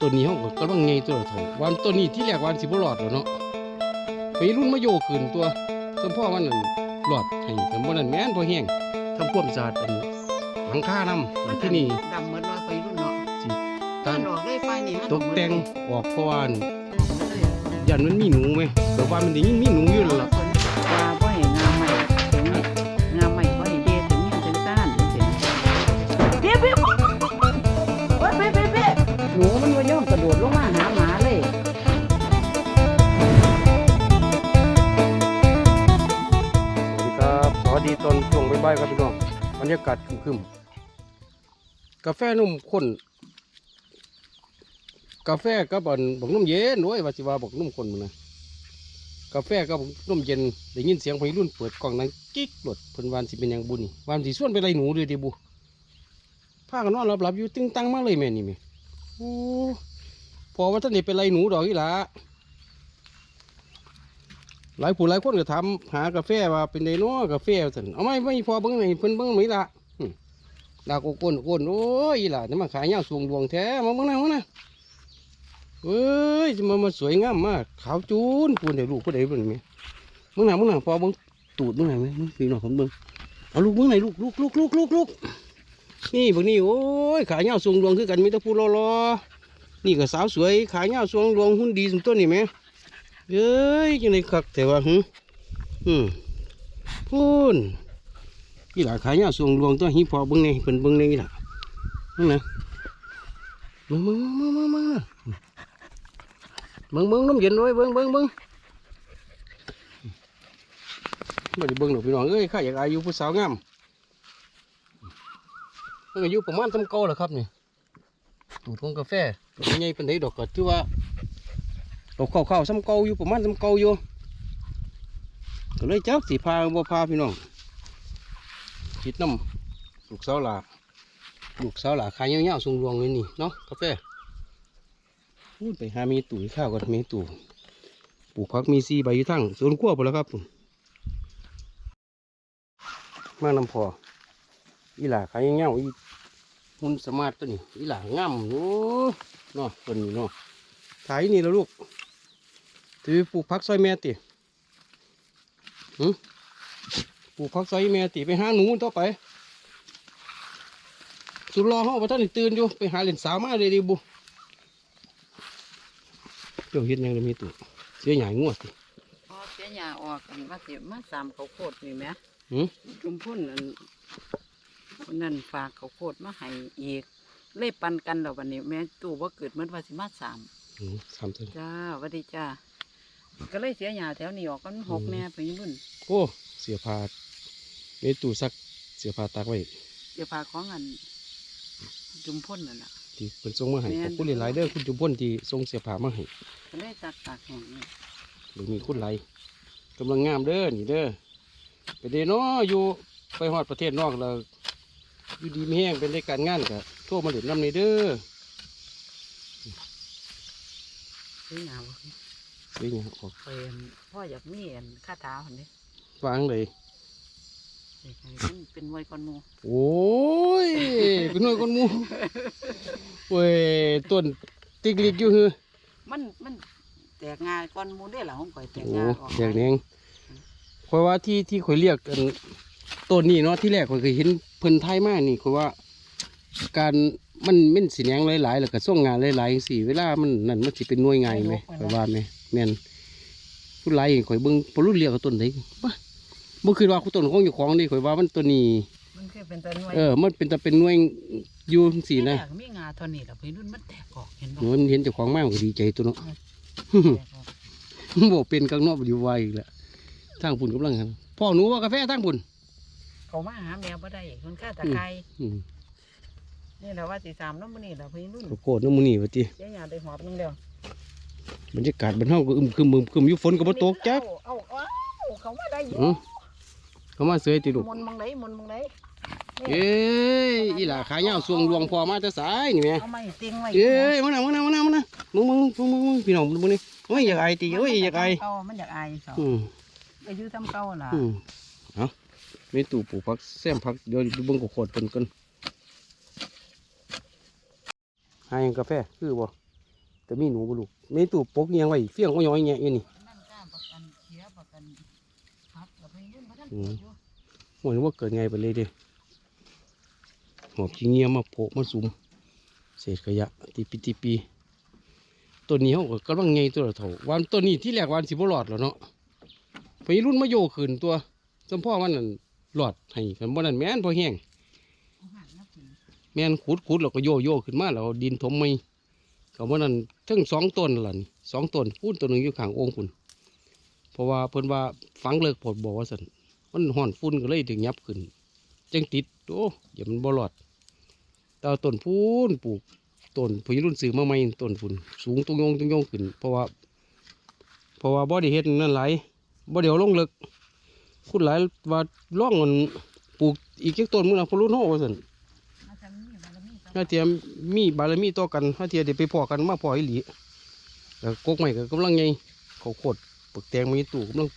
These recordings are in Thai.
ตัวนี้เฮาก็กำลังใหญ่ตัวเถ่าวันตัวนี้ที่แรกวันสิบ่รอดแล้วเนาะไปรุ่นมาโยขึ้นตัวสมพ่อมันนั่นรอดให้แต่บ่นั้นแม่นพอแห้งทำความสะอาดอันหลังคานำที่นี่ดำเหมือนว่าไปรุ่นเนาะสิตอนออกได้ไฟนี่มันตกแต่งออกเพราะว่าอันเลยยันมันมีหนูไหมแต่ว่ามันได้ยินมีหนูอยู่แล้วล่ะ บายครับพี่น้องบรรยากาศครึมๆกาแฟนุ่มข้นกาแฟกับอนบักนุ่มเย็นด้วยวาสิวาบักนุ่มข้นมันนะกาแฟกับบักนุ่มเย็นได้ยินเสียงพยรุ่นเปิดกล่องนั้นกิ๊กหลดเพิ่นวานสิเป็นหยังบุญวานสิส่วนไปไรหนูเลยเดบุพากันนอนหลับๆอยู่ตึงตังมากเลยแม่นี่แม่โอ้พอว่าท่านนี่เป็นไรหนูดอกอีหละ หลายผู้หลายคนก็ถามหากาแฟว่าเป็นไดโน้กาแฟสันเอาไม่ไม่พอเบิ้งไหนเพิ่นเบิ้งไหมล่ะหึดาวโกโกนโกนโอ้ยล่ะนี่มาขายยาสูงดวงแท้มาเบิ้งหน้าเบิ้งน้าเอ้ยมามาสวยงามมากขาวจูนปูนเดี๋ยวลูกผู้ใดเบิ้งไหมเบิ้งหน้าเบิ้งหนพอเบิ้งตูดเบิ้งไหนไหมเบิ้งพี่น้องผมเบิ้งเอาลูกเบิ้งไหนลูกลูกลูกลูกลูกลูกนี่เบิ้งนี่โอ้ยขายยาสูงดวงคือกันมีแต่ผู้รอๆนี่ก็สาวสวยขายยาสูงดวงหุ่นดีสมต้นนี่ไหม เอ้ยจังไดคักแต่ว่าหึอืมพูนอีหล่าขายยาสวงรวงตัวหิพอเบิ่งในเพิ่นเบิ่งในอีหล่ะนั่นนะมึงมึงมึงมึงมึงมึงมึงน้ำเย็นด้วยเบิ่งเบิ่งเบิ่งบ่ได้เบิ่งดอกพี่น้องเอ้ยข้าอยากอายุผู้สาวงามเพิ่นอายุประมาณสำเก่าแล้วครับนี่ตูดของกาแฟใหญ่ปานใดดอกก็ถือว่า ตกเข้าๆซ้ำเก่าอยู่ประมาณซ้ำเก่าอยู่ก็เลยจักสีพาบ่พาพี่น้องคิดน้ำลูกสาวหลาลูกสาวหลาขายเงี้ยวๆทรงรวงเลยนี่เนาะกาแฟพูดไปหามีตู่ข้าวก่อนมีตู่ปลูกผักมีซีใบยู่ทั้งสวนขั้วไปแล้วครับมาน้ำพออีหล่าขายเงี้ยวอีหุ่นสมาร์ทตัวนี้อีหล่างามโอ้เนาะตัวนี้เนาะขายนี่แล้วลูก ถือปลูกพักซอยแม่ติหึปลูกพักซอยแม่ติไปหาหนูต่อไป สุดรอเขาประท่านได้ตื่นอยู่ไปหาเหรียญสาวมาเลยดิบุเจ้าเห็นยังเลยมีตุเสียใหญ่งวดสิพอเสียหญ้าออกกันมาสิมาสามเขาวโคตรนี่แหมหึจุมพุ่นนั่นคนนั่นฝากเขาวโคตรมาให้อีกเล่ปันกันดอกวันนี้แม่ตู่ว่าเกิดเหมือนว่าสิมาสามหึสามเท่าจ้าหวัสดีจ้า ก็เลยเสียหญ้าแถวนี้ออกกันหกอืมแน่ไปรุ่นโอ้เสียผ้ามีตู้ซักเสียผ้าตากไว้เดี๋ยวพาของอัน จุมพ่นนั่นแหละที่เป็นส่งมาให้แม่นขอบคุณหลายๆเด้อคุณจุมพลที่ส่งเสียผ้ามาให้ก็เลยตักตากแห้งนี่หรือมีคุณไรกำลังงามเด้อนี่เด้อไปเดเนาะอยู่ไปฮอดประเทศนอกแล้วอยู่ดีไม่แห้งเป็นได้การงานกับโทรมาเล่นน้ำนี่เด้อเสี ยหญ้าบ่สิเนี่ยออกไปอันพ่ออยากมีอันคาถาคนนี้วางเลยมันเป็นไวยก่อนหมูโอ้ย เป็นหน่วยคนหมูเว้ยต้นติกลิกอยู่ฮือมันมันแตกงาก่อนหมูได้หรอของข่อยแตกโอ้งาออกแดงแดงคอยว่าที่ที่ข่อยเรียกกันต้นนี้เนาะที่แรกข่อยเคยเห็นเพิ่นไทยมากนี่ข่อยว่า การมันมันสีแดงหลายๆแล้วก็ส่งงานหลายๆสิเวลามันนั่นมันสิเป็นหน่วยไงไหมข่อยว่าไหมแม่นผู้ไรข่อยเบิ่งพอรุ่นเรียกกับต้นไหนบ่บ่คิดว่าต้นของอยู่ของนี่ข่อยว่ามันตัวนี้มันคือเป็นตัวหน่วยเออ มันเป็นแต่เป็นหน่วยอยู่สีนะแตกมีงาเท่านี้แหละพี่รุ่นมันแตกออกเห็นบ่โอ้ยมันเห็นเจ้าของมากมันก็ดีใจตัวเนาะแตกออกบอกเป็นกังนอกอยู่ไวอีกแล้วทางปุ่นกำลังหันพ่อหนูว่ากาแฟทางปุ่นเขามาหาแมวบ่ได้คนฆ่าตะไคร้อืมนี่แหละว่าสิสามน้ำมันนี่แหละพี่รุ่นโกรธน้ำมูนี่วะจีเสียหญ้าได้หอบนึงเดียว บรรยากาศบนห้องก็อึมครึมอึมครึมอยู่ฝนก็บ่ตกจักเอาเอาเอาเขามาได้อยู่อือเขามาเสยติลูกมนต์มังไหนมนต์มังไหนเอ้ยอีหล่าขายยาวสวงรวงพอมาแต่สายนี่แม่เอาไม้ติงไว้เอ้ยมาหน่ะมาหน่ะมาหน่ะมาหน่ะมึงมึงมึงมึงมึงพี่น้องมึงนี่โอ้ยอยากไอตีโอ้ยอยากไอเก่ามันอยากอายเขาอืมอายุทำเก่าล่ะอืมเอ้ามีตู้ปลูกผักแซมผักเดี๋ยวดูเบิ่งก็โคตรเพิ่นกันให้กาแฟคือบ่ แต่มีหนูบ่ลูกมีตู้ปกเงียงไว้เฟี้ยงก็ย้อยแงะอยู่นี่นั่นกล้าประกันเสียประกันพักกับไปรุ่นมาท่านอืมอยู่โอ้ยว่าเกิดไงไปเลยเด้หอบขี้เงียมาโผล่มาสุมเศษขยะตีปีตีปีต้นนี้เขาก็กำลังไงตัวละเท่าวันต้นนี้ที่แรกวันสิบ่หลอดแล้วเนาะไปรุ่นมาโยขึ้นตัวจำพ่อมันนั่นหลอดให้กันบ่นั่นแม่นพอแห้งเอาหันมากินแม่นขุดขุดแล้วก็โยโย่ขึ้นมาแล้วเอาดินถมไม่ ก็ว่านั้นทั้งสองต้นนั่นล่ะนี่สองต้นพูนตัวหนึ่งอยู่ข้างองค์คุณเพราะว่าเพิ่นว่าฝังเลิกผดบอกว่าสันมันห่อนฝุ่นก็เลยถึงยับขึ้นจังติดโอ้อย่ามันบ่รอดแต่ว่าต้นพูนปลูกต้นพยรุ่นซื้อมาใหม่ต้นฝุ่นสูงตรงยงตรงยงขึ้น เพราะว่า เพราะว่าบ่ได้เฮ็ดนั่นไหลบ่เดี๋ยวลงเลิกคุณหลายว่าล่องมันปลูกอีกจักต้นมื้อนะพอรุ่นเฮาว่าซั่น นี่บารมีต่อถ้าเทียมมีบารมีต่อกันถ้าเทียเดี๋ยวไปพอกันมาพออีหลีแล้วกกใหม่ก็กำลังไงเขาโคตรปึกแตงมีตู่กำลัง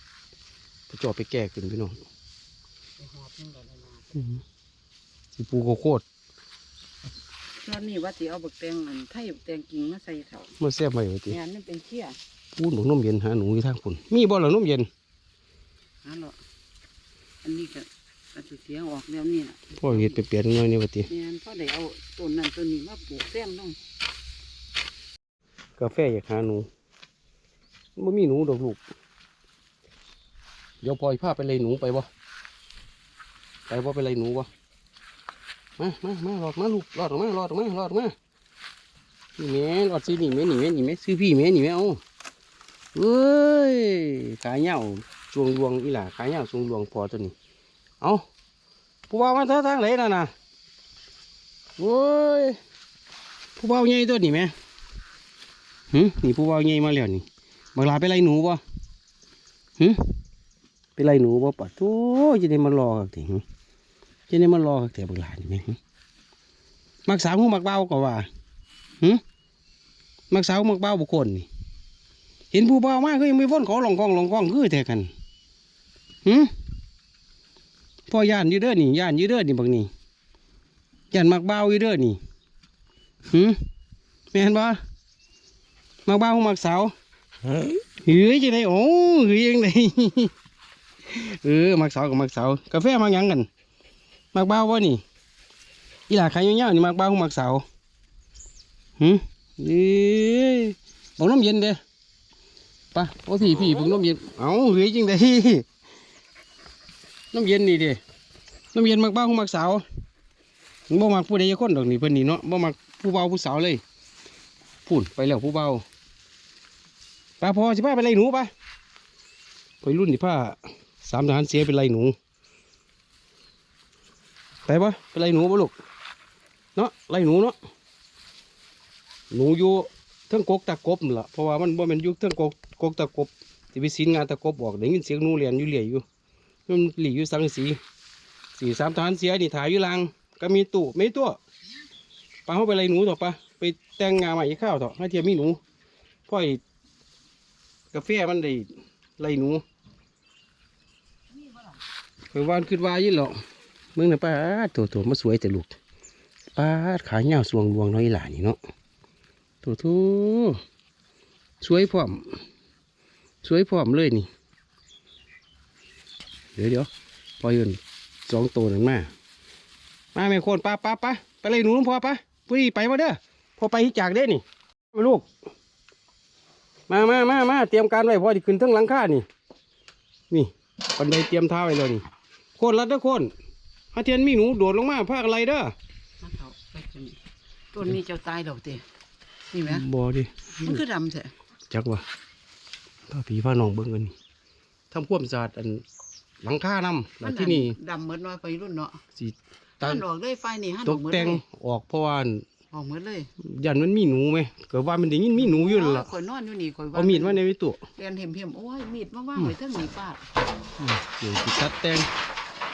ไปจอดไปแก่ขึ้นพี่น้องไปหอบนึงก่อนเลยนะสิปูเขาโคตรตอนนี้ว่าสิเอาบักแตงอันไทยบักแตงกิ่งมาใส่เถามาแซ่บใหม่ติงานนี่เป็นเชี่ยพูดบอกนมเย็นหาหนูอยู่ทางปุ่นมีบ่ล่ะนมเย็นฮะเหรออันนี้ก็ อาจจะเสียออกแล้วนี่ล่ะพ่อเห็ดไปเปลี่ยนหน่อยนี่ว่าติงานพ่อได้เอาต้นนั้นต้นนี้มาปลูกแซมลงกาแฟอยากหาหนูมันมีหนูดอกลูก เดี๋ยวพลอยพาไปเลยหนูไปบ่ไปบ่ไปเลยหนูบ่มามามาหลอดมาลูกหลอดออกมาหลอดออกมาหลอดออกมานี่แม่รอดซื้อนี่แม่นี่แม่นี่แม่ซื้อพี่แม่นี่แม่เอาเอ้ย ขายเหย้าจวงดวงอีหล่าขายเหย้าจวงดวงพอตัวนี้ เอาผู้บ่าวมาทางทางไหนน่ะนะโอ้ยผู้บ่าวใหญ่ตัวนี้แม่หึนี่ผู้บ่าวใหญ่มาแล้วนี่บักลาไปไล่หนูบ่หึไปไล่หนูบ่ปะโธ่จะได้มารอกันถึงจะได้มารอกันแต่บักลานี่แม่หึมักสาวหูมักเบาก็ว่ามักสาวมักเบ้าบุคคลนี่เห็นผู้เบ้ามากก็ยังไม่ฟ้นขอลองกองลองกองคือแต่กันหืม พ่อย่านยืดเด้อนี่ย่านยืดเด้อนี่บักนี่ย่านมักเบ้ายืดเด้อนี่หืมแม่นบ่มักเบ้ามักสาวเฮ้ยจังไดโอ้เฮ้ยจังไดเออมักสาวกับมักสาวกาแฟมักหยังกันมักเบ้าวะนี่อีหล่าขายยาวๆนี่มักเบ้ามักสาวหืมนี่บอกน้ำเย็นเด้ไปะโอ้พี่พี่บอกน้ำเย็นเอาเฮ้ยจริงเด้ น้ำเย็นนี่เด้น้ำเย็นมักบ้าของมักสาวบ่มักผู้ใดจะคนดอกนี่เพิ่นนี่เนาะบ่มักผู้เบาผู้สาวเลยพูนไปแล้วผู้เบาป้าพอสิพาไปไล่หนูปะไปรุ่นนี่ผ้าสามทหารเสียไปไล่หนูไปปะไปไล่หนูปะลูกเนาะไล่หนูเนาะหนูอยู่เทิงกกตะกบนั่ล่ะเพราะว่ามันบ่แม่นอยู่เทิงกกกกตะกบสิไปสินงานตะกบออกได้ยินเสียงหนูเรียนอยู่เรื่ยอยู่ มันหลีอยู่สังสีสี่สามทารเสียนี่ถ่ายอยู่ลางก็มีตู้ไม่ตัวปลาเข้าไปไล่หนูต่อปะไปแต่งงานใหม่ข้าวต่อให้เทียมมีหนูพ่อยกาแฟมันได้ไล่หนูเคยว่านขึ้นวายิ่งหรอกมึงน่ะป้าตัวตัวมาสวยแต่ลูกป้าขายเงาวสวงรวงน้อยหลานนี่เนาะโถูทูสวยพร้อม สวยพร้อมเลยนี่ ดี๋ยวเดี๋ยวพอยืนสองตัวหนึ่งมามาแม่โคนป้าป้าป้าไปเลยหนูพอป้าผู้ดีไปมาเด้อพอไปที่จากเด้นี่มาลูก มามามามาเตรียมการไว้พอที่ขึ้นทั้งหลังคานี่ นี่บันไดเตรียมท่าไว้เลยนี่โคนรัดเด้อโคนถ้าเทียนมีหนูโดดลงมาภาคอะไรเด้อมาเถาไปจนต้นนี้เจ้าตายดอกเตนี่ไหมบอดิมันคือดำแท้จักว่าพาผีพาน้องเบิ่งกันนี่ทำความสะอาดอัน หลังคาน้ำแล้วที่นี่ดำเหมือนน้อยไปรุ่นเนาะสิหัตั้งนออกเลยไฟนี่หันตออกกเหมือนแต่งเลยออกเพราะว่าออกเหมือนเลยยันมันมีหนูไหมก็ว่ามันได้ยินมีหนูอยู่นั่นล่ะข่อยนอนอยู่นี่ข่อยเอามีดมาในวิตุเรียนเห็มเห็มๆโอ้ยมีดมาว่างไว้เทั้งนี้ฟาดเดี๋ยวสิตัดแต่ง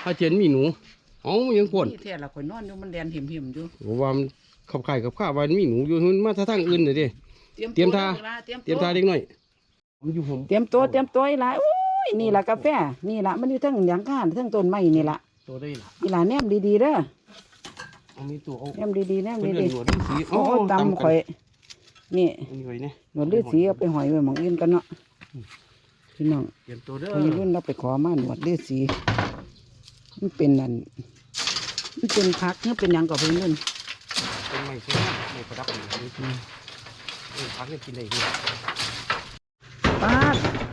ถ้าเทียนมีหนูเอ๋อยังควรนี่แท้ละข่อยนอนอยู่มันเรียนเห็มเห็มๆอยู่เพราะว่ามันขับไข่กับข้าวว่ามันมีหนูอยู่มันมาทางอื่นเลยเดิเตรียมท่าเตรียมเตรียมทาเด็กหน่อยผมอยู่ผมเตรียมตัวเตรียมตัวอีหลายโอ้ ยนี่ล่ะกาแฟนี่ล่ะมันอยู่เทั้งหยังข้านเทั้งต้นไม้นี่ล่ะตัวได้ล่ะอีหลาแนมดีๆเด้อเอามีตัวเอาแนมดีๆแนมเพื่อนดีหนวดสีๆโอ้ตำข่อยนี่นี่ไว้เนี่ยหนวดเลือดสีเอาไปหอยไว้หมองอื่นกันเนาะพี่น้องเตรียมตัวเด้อพอรุ่นเราไปขอมาหนวดเลือดสีมันเป็นนั่นมันเป็นพักเนี่ยเป็นหยังกับพี่รุ่นเป็นไม้ใช่ไหมไม้ประดับอยู่นี่เออพักนี่กินได้ดีป้าดอืม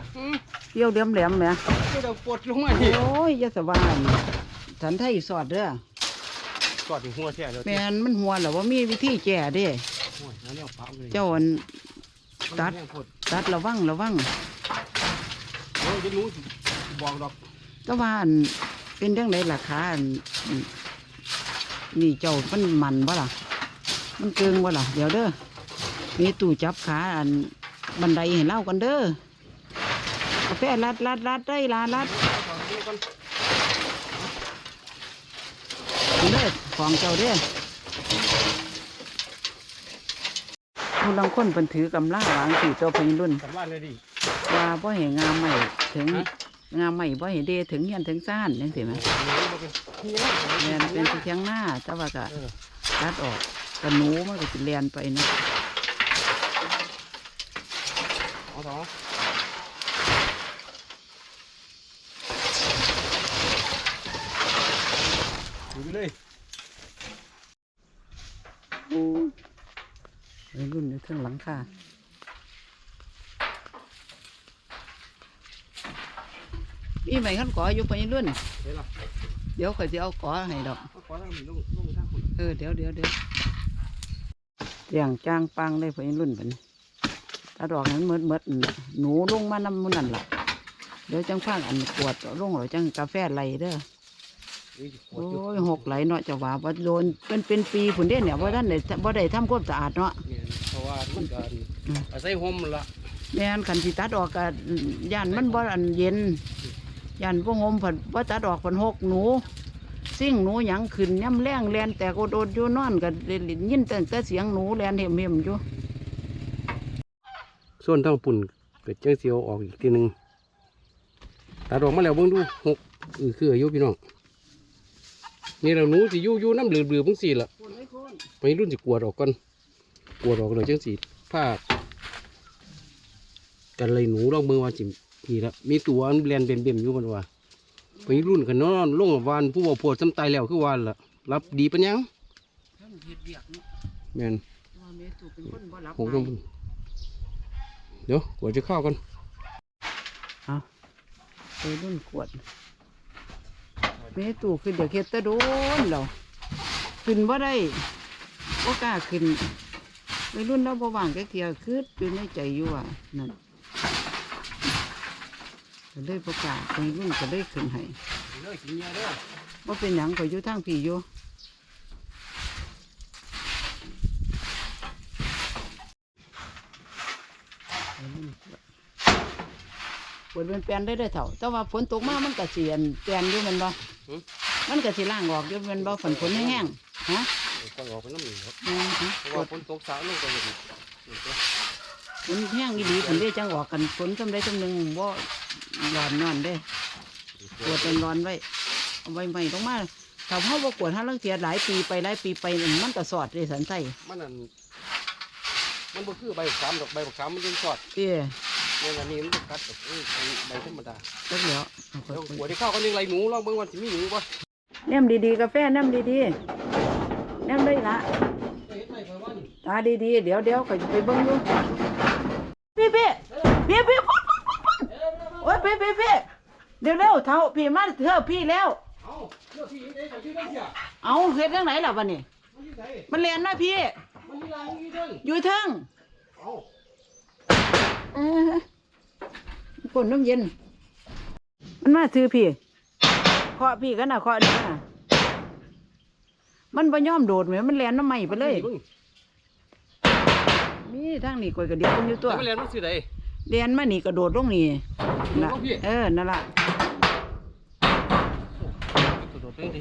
เปรี้ยวเดียมแหลมแหมเดี๋ยวปวดลงมาดิโอ้ยอยาสบายสันไทยสอดเด้อกอดถึงหัวแท้เดี๋ยวแมนมันหัวเหรอว่ามีวิธีแก่เด้โอ้ยแล้วเนี่ยปั๊มเลยเจ้าอันตัดมันแห้งโพดตัดระวังระวังโอ้ยจะรู้สิบอกดอกก็ว่าอันเป็นเรื่องใดราคาอันอันนี่เจ้ามันมันบ่ล่ะ มันเกิงบ่ล่ะ เดี๋ยวเด้อมีตู้จับขาอันบันไดให้เล่ากันเด้อกาแฟรัดรัดรัดได้ลารัดเด้อของเจ้าเด้อผู้ลังคนเป็นถือกำลังหลังสี่ตัวเป็นรุ่นกลับบ้านเลยดิว่าบ่เห็นงามใหม่ถึงฮะงามใหม่บ่เห็นเดถึงเฮียนถึงซ่านจังซี่ไหมแลนเป็นที่เทียงหน้าแต่ว่าก็เออตัดออกกระหนูมันก็จะแลนไปนะ เอาต่อ ดูไปเลยวัยรุ่นอยู่เทิงหลังคาพี่ใหม่ขันก่ออยู่ไปรุ่น เดี๋ยวล่ะเดี๋ยวข่อยจะเอาก่อให้ดอกเอาขอทางนี้ลงลงไปทางคุณเออเดี๋ยวเดี๋ยวเดี๋ยวอย่างจ้างปังได้ไปรุ่นเป็นตัดออกนั้นเมิดเมิดนั่นน่ะหนูลงมานำมันนั่นล่ะ เดี๋ยวจังฟังอันกวดลงหรือจังกาแฟไหลเด้อนี่สิปว โอ้ดยหกไหลเนาะจะว่าบ่โดนเป็นเป็นปีผุนเด่นเนี่ยบ่ท่านได้บ่ได้ทำความสะอาดเนาะเนี่ยเพราะว่ามันก็อืมอาศัยห่มละแม่นคันสิตัดออกก็ย่านมันบ่อันเย็นย่านบ่งมเพิ่นบ่ตัดออกเพิ่นหกหนูซิ่งหนูหยังขึ้นย่ำแรงแลนแต่ก็โดดอยู่นอนก็ได้ยินแต่แต่เสียงหนูแลนเห็มๆอยู่ส่วนทางปุ่นเกิดจังเสียวออกอีกทีหนึ่งตัดออกมาแล้วเบิ่งดูหกเออคืออายุพี่น้อง นี่เราหนูสิอยู่อยู่น้ำเหลือๆเพิ่งสี่ละไปรุ่นสิกวดออกก่อนกวดออกเลยจังสีผ้ากันเลยหนูลองเบิ่งว่าจินี่ละมีตัวอันแบนเบี่ยมๆอยู่มันว่าไปรุ่นกันนอนลงกับวานผู้บ่ปวดซ้ำตายแล้วคือวานละรับดีปะยังทั้งเฮ็ดเวียกเนาะแม่นว่าแม่ตู่เป็นคนบ่รับหกต้องเดี๋ยวกวดจะเข้ากันเอาไปรุ่นขวด แม่ตู่ขึ้นเดี๋ยวเฮ็ดแตะโดนแล้วขึ้นบ่ได้บ่กล้าขึ้นไปรุ่นเราบ่ว่างแค่เทียคืออยู่ในใจอยู่ว่านั่นก็เลยบ่กล้าไปรุ่นก็เลยขึ้นให้เด้อกินยาเด้อว่าเป็นหยังก็อยู่ทางพี่อยู่ นเป็นแปลนได้ได้อเถ่า แต่ว่าฝนตกมามันก็เสียนแปลนอยู่แมันบ่มันก็สิล่างออกอยู่แมันบ่ฝนฝนแห้งๆฮะก็ออกไปน้ำหนึ่งครับแม่นฮะเพราะว่าฝนตกสาวลงไปเลยฝนแห้งอีดีฝนได้จังออกกันฝนทำได้ทำหนึ่งบ่ร้อนนอนเด้ปวดเป็นร้อนไว้เอาไว้ใหม่ลงมาถ้าเฮาบ่กวดหาลังเทียหลายปีไปหลายปีไปนั่นมันก็สอดเลยสันไส้มันนั่นมันบ่คือใบบักขามดอกใบบักขามมันยังสอดเตี้ยเนี่ยอันนี้มันกัดแบบเอ้ยใบธรรมดาจักแล้วเดี๋ยวหัวที่เข้าก็ยังไรหนูลองเบิ่งว่าสิมีหนูบ่แนมดีๆกาแฟแนมดีๆแนมได้ละตาดีๆเดี๋ยวเดี๋ยวข่อยจะไปเบิ่งดูพี่พี่พี่พี่โอ้ยพี่พี่พี่เดี๋ยวเร็วเท่าพี่มาเถอะพี่แล้ว เอาเลือกที่ไหนใส่ชื่อได้เสียเอาเฮ็ดเรื่องไหนล่ะวันนี้ มันอยู่ไหนมันเรียนนะพี่ มันมีลายมีเด้งอยู่เทิงเอา เออ คนน้ำเย็น มันมาถือพี่เคาะพี่กันนะเคาะนี่นะมันบ่ยอมโดดไหมมันแลนน้ำใหม่ไปเลยบิ่งมีทางนี้กอยกระเดียวมันอยู่ตัวแต่มันเรียนมันสิไดเรียนมานี่กระโดดลงนี่น่ะลงพี่เออนั่นล่ะกระโดดไปได้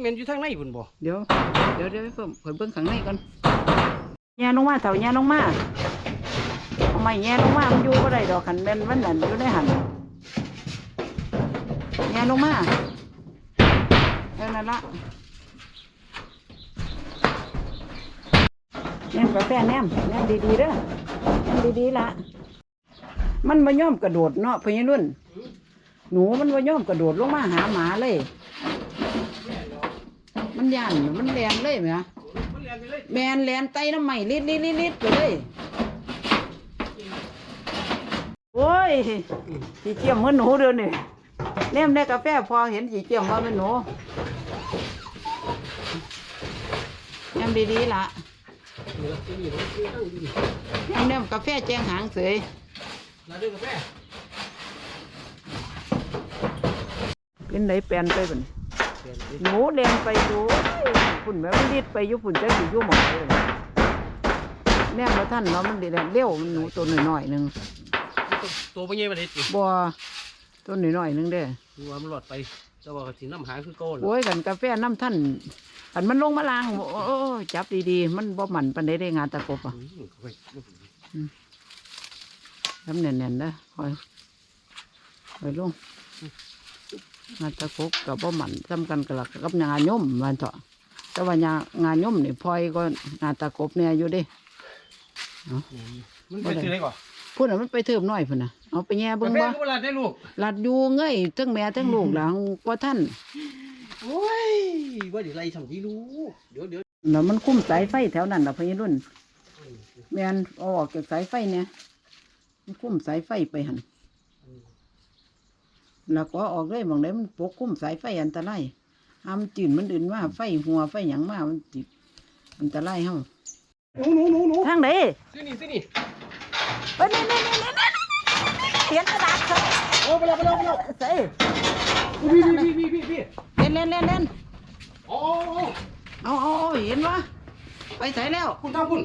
เมนอยู่ทางในพุ่นบ่เดี๋ยวเดี๋ยวเดี๋ยวไปเพิ่มเพิ่มเบิ่งข้างในก่อน แย่ลงมาเถาแย่ลงมาทำไมแย่ลงมามันอยู่ก็ได้ดอกขันเแบนวันนั้นอยู่ได้หันแย่ลงมาเท่านั้นละแนมกาแฟแนมแนมดีๆเด้อแนมดีๆละมันมาย่อมกระโดดเนาะพญรุ่น หนูมันมาย่อมกระโดดลงมาหาหมาเลย มันยันมันแรงเลยไหมฮะ แมนแลนไตน้ำใหม่ลิดลิดลิดลิดไปเลยโอ้ยสีเจียมเหมือนหนูเด้อนี่แนมได้กาแฟพอเห็นสีเจียมว่าเป็นหนูแนมดีๆละนี่ละที่นี่มันคือตั้งอยู่นี่แนมแนมกาแฟแจงหางเสยแล้วเด้อกาแฟเป็นไหนแปลนไปบ่นเรียนไป หนูแดงไปดูฝุ่นแม่มันรีดไปอยู่ฝุ่นจะสิอยู่หมองเลยแนมมาท่านเนาะมันดีแลนเร็วมันหนูตัวน้อยๆหนึงตัวเป็นไงมาเด็ดนี่บัวตัวน้อยๆหนึงเด้อดูว่ามันหลอดไปแต่ว่าก็สิน้ำหาคือโก้แหละโอ้ยกันกาแฟน้ำท่านอันมันลงมาลางโอ้ยจับดีๆ มันบ่หมันปันได้ได้งานตะกบอะอืมเว้ยทำแน่นๆนะคอยคอยลง งานตะกบกับบ่หมันซ้ำกันกับลักกับงานย่อมมันเถอะแต่ว่างานงานย่อมนี่พลอยก็งานตะกบเนี่ยอยู่เดิมันเป็นอะไรก่อนพูดน่ะมันไปเทิมน้อยพุ่นน่ะเอาไปแย่กาเบิ่งแฟบ่เวลาได้ลูกลัดอยู่เงยทั้งแม่ทั้งลูกหลังกว่าท่านโอ้ยว่าเดี๋ยวไรสั่งที่รู้เดี๋ยวเดี๋ยวแล้วมันคุ้มสายไฟแถวนั้นล่ะพี่รุ่นแมนเอาออกจากสายไฟเนี่ยมันคุ้มสายไฟไปหัน แล้วก็ออกเลยบางไดมันปกคุ้มสายไฟอันตรายห้ามจืนมันอื่นว่าไฟหัวไฟหยังมามันจิอันตรายเฮาหนูหนูหนูหนูทางไหนสินี่สินี่เอ้ยนี่นี่นี่นี่นี่เขียนกระดาษครับโอ้ไปแล้วไปแล้วไปแล้วใส่พี่พี่พี่พี่พี่เล่นเล่นเล่นเล่นโอ้เอาเอาเอาเห็นวะไปใส่แล้ว คุณทำคุณ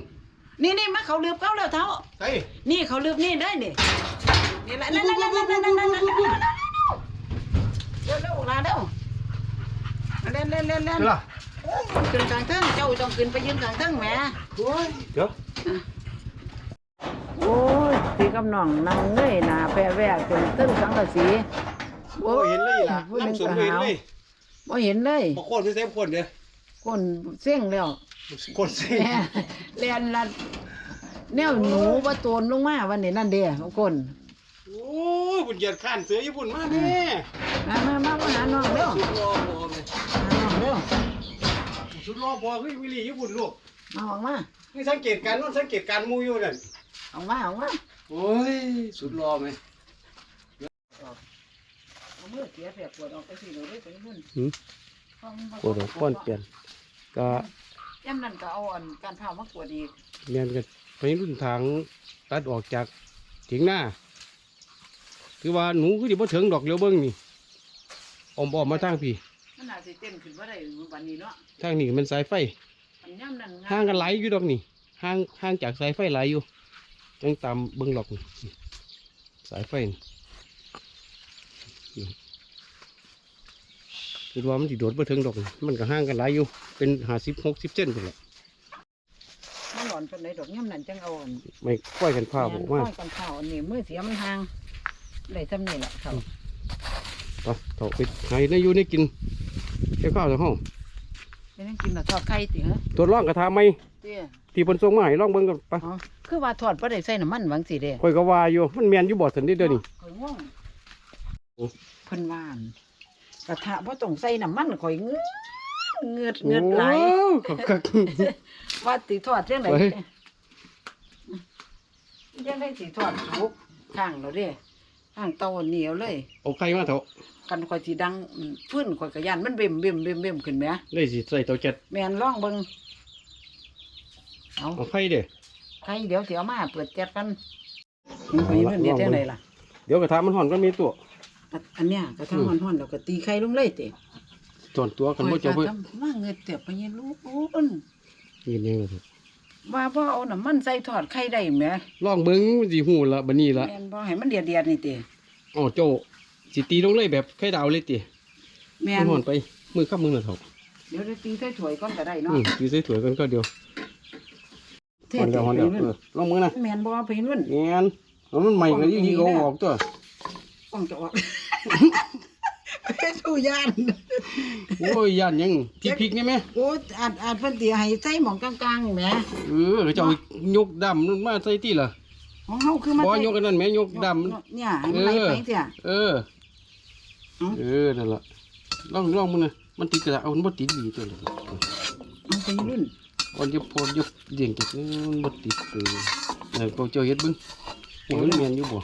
นี่นี่มาเขาลืบเขาแล้วเท้าใส่นี่เขาลืบนี่ได้นี่นี่แหละนั่นนั่นนั่นนั่นนั่นนั่นนั่น เร็วเร็วลาเร็วเล่นเล่นเล่นเล่นเดี๋ยวล่ะขึ้นกลางเทิงเจ้าต้องขึ้นไปยืนกลางเทิงแหมโอ้ยเดี๋ยวโอ้ยพี่กำนองนั่งเงยหน้าแปรแวกจนตึ้งสังกะสีโอ้เห็นเลยล่ะผู้หนึ่งน้ำสมก็เห็นหาวเลยบ่เห็นเลยบางคนไม่ใช่คนเดียวก้นเสี่ยงแล้วคนเส้นแหม่เรียนละแนวหนูว่าโตนลงมาวันนี้นั่นเด้ของก้น โอ้ยบุญเหยียดข้านเสือญี่ปุ่นมากแน่มามามามาหาน้องเร็วสุดรอพอเลยหาน้องเร็วสุดรอพอคือวิลีญี่ปุ่นลูกมาออกมานี่สังเกตการณ์นู่นสังเกตการณ์มูอยู่นั่นออกมาออกมาโอ้ยสุดรอไหมเอามือเสียเสียปวดออกไปสิเดี๋ยวได้ไปนู่นหืมฟังบ่ปวดหัวก้อนเปลี่ยนก็ย่ำนั่นก็เอาอันการเผามากวดอีกเรียนกันไปรุ่นทางตัดออกจากเถียงหน้า คือว่าหนูคือดิบ่ถึงดอกเลี้ยวเบิ้งนี่อมออมมาทางพี่มันอาจสิเต้นขึ้นว่าได้วันนี้เนาะทางนี้มันสายไฟอันย่ำนั่นห่างกันหลายอยู่ดอกนี่ห่างห่างจากสายไฟหลายอยู่จังตามเบิ้งหลอกนี่สายไฟนี่นี่คือว่ามันสิโดดบ่ถึงดอกนี่มันก็ห่างกันหลายอยู่ เป็นห้าสิบหกสิบเซนไปแหละมันหลอนเป็นไหนดอกย่ำนั่นจังเอาอันไม่ค่อยกันผ้าบอกว่าแนกันเผาอันนี้มือเสียมันห่าง ได้จำนี่แหละเขาต่อต่อไปหาในอยู่ในกินเกี่ยวข้าวในห้องไม่ต้องกินหรอกทอดไข่ติเหรอตัวร่องกระทาไม่เตี้ยที่เพิ่นส่งมาให้ลองเบิ่งกันไปอ๋อคือว่าทอดบ่ได้ใส่น้ำมันหวังสิเด้ข่อยก็ว่าอยู่มันแม่นอยู่บ่สันเด้เด้อนี่ ข่อยง่วงโอ้ เพิ่นว่าอั่นกระทะบ่ต้องใส่น้ำมันข่อยเงือดเงือดเงือดไหลาย โอ้คัก ว่าสิทอดจังไดเฮ้ย ยังได้สิทอดสุกข้างแล้วเด้ ข้างเตาเหนียวเลยๆเอาไข่มาเถอะกันข่อยสิดังฟื้นข่อยก็ย่านมันเบิ่มเบิ่มเบิ่มเบิ่มขึ้นแหมได้สิใส่เตาเจ็ดแม่นลองเบิ่งเอาเอาไข่เด้อใครเดี๋ยวสิเอามาเปิดแก๊สกันมันไปมันเด็ดจังไดล่ะ เดี๋ยวกระทามันห่อนก็มีตัวอันอันเนี้ยกระทะร้อนๆแล้วก็ตีไข่ลงเลยติส่วนตัวกันบ่เจ้าเพิ่นข้อยก็ทำว่าเงินเตียบไปยังลูกอุ่นยินยังเลย ว่าบ่เอาน้ำมันใส่ทอดไข่ได้แหมลองเบิ่งมันสิฮู้ละบัดนี้ละแม่นบ่ให้มันเดียดเดียดๆนี่ติอ๋อโจสิตีลงเลยแบบไข่ดาวเลยติแม่มันนห่อนไป มือข้ามมือน่ะเถอะเดี๋ยวได้ตีใส่ถ้วยก่อนก็ได้เนาะอืมอยู่ใส่ถ้วยกันก็เดียวเทห่อนแล้วห่อนแล้วไปเออลองมือนะแม่นบ่ไปนู่นแม่นเอามันใหม่กันอีหลีก็เอาออกตัว ต้องจะออก สู้ย่านโอ้ยย่านหยังที่พริกนี่ไหมโอ้อาจอาจเพิ่นสิให้ใส่หมองกลางๆนี่แหมเออเดี๋ยวจะเอายกดำนั่นมาใส่ที่ล่ะของเฮาคือมาบ่ใส่ยกกันนั่นแหม่ยกดำเนี่ยให้มันไหลไปเสียเออเอ้าเออนั่นล่ะลองลองมึงนะมันติดกระดาษเอามันบ่ติดดีตัวนี้มันเป็นรุ่นก่อนจะพอจะเลี้ยงจากมันบ่ติดเออนั่นพอเจ้าเฮ็ดเบิ่งนี่มันแม่นอยู่บ่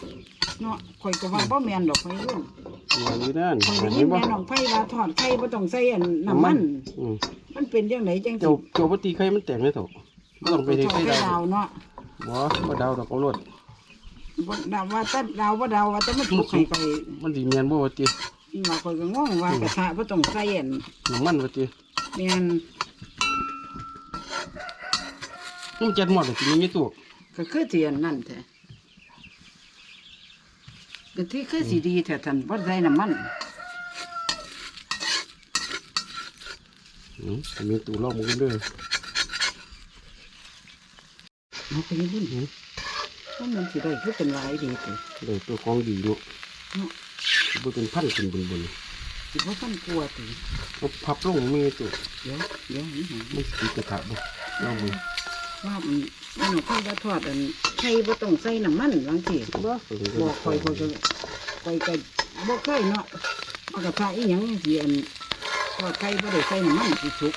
เนาะข่อยก็ว่าบ่แม่นดอกข่อยรุ่นแม่นอยู่นั่นข่อยได้เห็ยินนบ่แม่น้องไผว่าทอดไข่บ่ต้องใส่อันน้ำมัน อืมมันเป็นจังไดจังสิเจ้าเจ้าบ่ตีไข่มันแตกเลยเถอะบ่ต้องไปเฮ็ดทอไข่ดไข่ดาดาววเนาะบ่บ่ดาวดอกเอาโลดบ่ดาวว่าแต่ดาวบ่ดาวว่าแต่มันถูกให้ไปมันสิแม่นบ่ว่าติว่าข่อยก็งงว่ากระทะบ่ต้องใส่อันน้ำมันว่าติแม่นมันจัดหมดเลยสิมีตัวก็คือสิอันนั่นแท้ ก็ที่คือสิดีแท้ท่านบ่ใส่น้ำมันอืมมีตัวลองมึงเด้อเอาไปรุ่นเพราะมันสิได้คือเป็นหลายดีติได้ตัวของดีเนาะเนาะบ่เป็นพันขึ้นบนบนสิบ่ทันกลัวติเอาพับลงมีตัวเดี๋ยวเดี๋ยวนี่หามันสิกระทะบ่ลองมึ งว่ามันมันเอาข้าวว่าทอดอันไข่บ่ต้องใส่น้ำมันบางทีบ่บอกคอยคอยก็คอยก็บ่เคยเนาะเอากระทะอีหยังสิอันทอดไข่บ่ได้ใส่น้ำมันสิสุก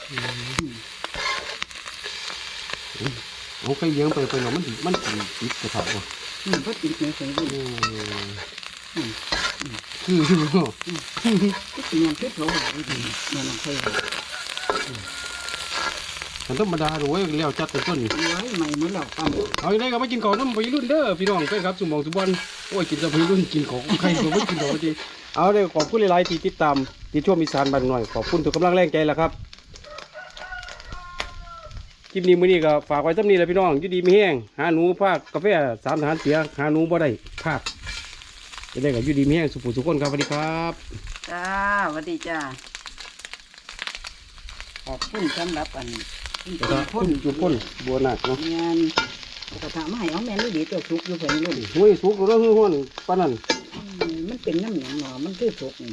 เอาไข่เลี้ยงไปไปแล้วมันสิมันสิติดกระทะบ่อืมบ่ติดในใส่ดิอืมคือคือบ่ก็สิยังคิดเขาว่าดีแม่นองไข่ มันธรรมดาโอ้ยแล้วจัดแต่ต้นไว้ใหม่เหมือนเราปั้มเอาอย่างไรก็มากินข้าวน้ำไปรุ่นเด้อพี่น้องเป็นครับสมองสุบอนโอ้ยกินแต่ไปรุ่นกินของใครก็ไม่กินดอกจริงเอาเลยขอบคุณหลายๆที่ติดตามที่ช่วงมีสารบันหน่อยขอบคุณทุกกำลังแรงใจแล้วครับคลิปนี้มื้อนี้ก็ฝากไว้สำนี้แหละพี่น้องอยู่ดีมีแห้งหาหนูภาคกาแฟสามทหารเสียหาหนูบ่ได้ภาคจะได้กับอยู่ดีมีแห้งสุขุสุขคนครับสวัสดีครับจ้าสวัสดีจ้าขอบคุณสำหรับอันคุณ แล้วก็พ่นจุพ่นบัวหนักเนาะงานเอากระทะมาให้เอาแม่นดีตัวสุกอยู่เพิ่นรุ่นห้วยสุกแล้วห้วนปานนั้นอืมมันเป็นน้ำหยังหนอมันคือสุกนี่